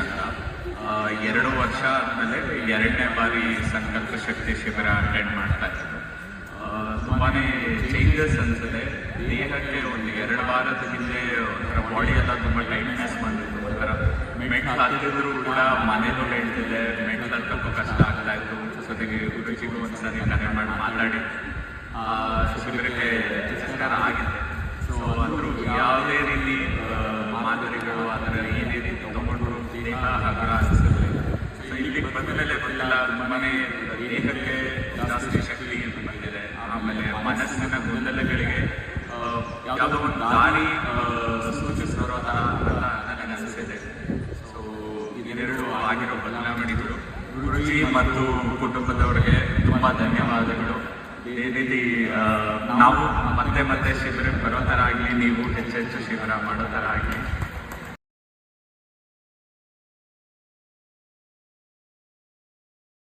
ಅಂತ ಆ, ಎರಡು ವರ್ಷ ಆದಮೇಲೆ ಎರಡನೇ ಬಾರಿ ಸಂಕಲ್ಪ ಶಕ್ತಿ ಶಿಬಿರ ಅಟೆಂಡ್ ಮಾಡ್ತಾ ಇದ್ದೀನಿ ಆ, ತುಂಬಾನೇ ಚೇಂಜಸ್ ಅನ್ಸುತ್ತೆ. ದೇಹಕ್ಕೆ ಒಂದು ಎರಡು ವಾರದ ಹಿಂದೆ ಒಂಥರ ಬಾಡಿ ಎಲ್ಲ ತುಂಬ ಟೈಟ್ನೆಸ್ ಬಂದಿತ್ತು ಒಂಥರ ಮೆಟ್ಲು ಹತ್ತಿದ್ರು ಕೂಡ ಮನೇಲೂ ಹೇಳ್ತಿದ್ದೆ ಮೆಟ್ಲು ಹತ್ತಕ್ಕೂ ಕಷ್ಟ ಆಗ್ತಾ ಇತ್ತು. ಜೊತೆಗೆ ಗುರುಜಿಗೂ ಒಂದ್ಸರಿ ಕರೆ ಮಾಡಿ ಮಾತಾಡಿ. ಆ ಶಿಬಿರಕ್ಕೆ ರಿಜಿಸ್ಟರ್ ಆಗಿದೆ ಸೊ ಅಂದರು ಯಾವುದೇ ರೀತಿ ಆ, ಮಾದರಿಗಳು ಅದರ ಏನೇ ಮನೆ ದೇಹಕ್ಕೆ ಜಾಸ್ತಿ ಶಕ್ತಿ ಬಂದಿದೆ. ಆಮೇಲೆ ಮನಸ್ಸಿನ ಗೊಂದಲಗಳಿಗೆ ಯಾವುದೋ ಒಂದು ದಾರಿ ಸೂಚಿಸಿರೋ ಥರ ನನಗೆ ಅನಿಸಿದೆ ಸೊ ಇದೆರಡು ಆಗಿರೋ ಬದಲಾವಣೆಗಳು. ಗುರುಜಿ ಮತ್ತು ಕುಟುಂಬದವರಿಗೆ ತುಂಬಾ ಧನ್ಯವಾದಗಳು. ಇದೇ ರೀತಿ ನಾವು ಮತ್ತೆ ಮತ್ತೆ ಶಿಬಿರಕ್ಕೆ ಬರೋ ಥರ ಆಗಲಿ, ನೀವು ಹೆಚ್ಚೆಚ್ಚು ಶಿಬಿರ ಮಾಡೋ ಥರ ಆಗಲಿ.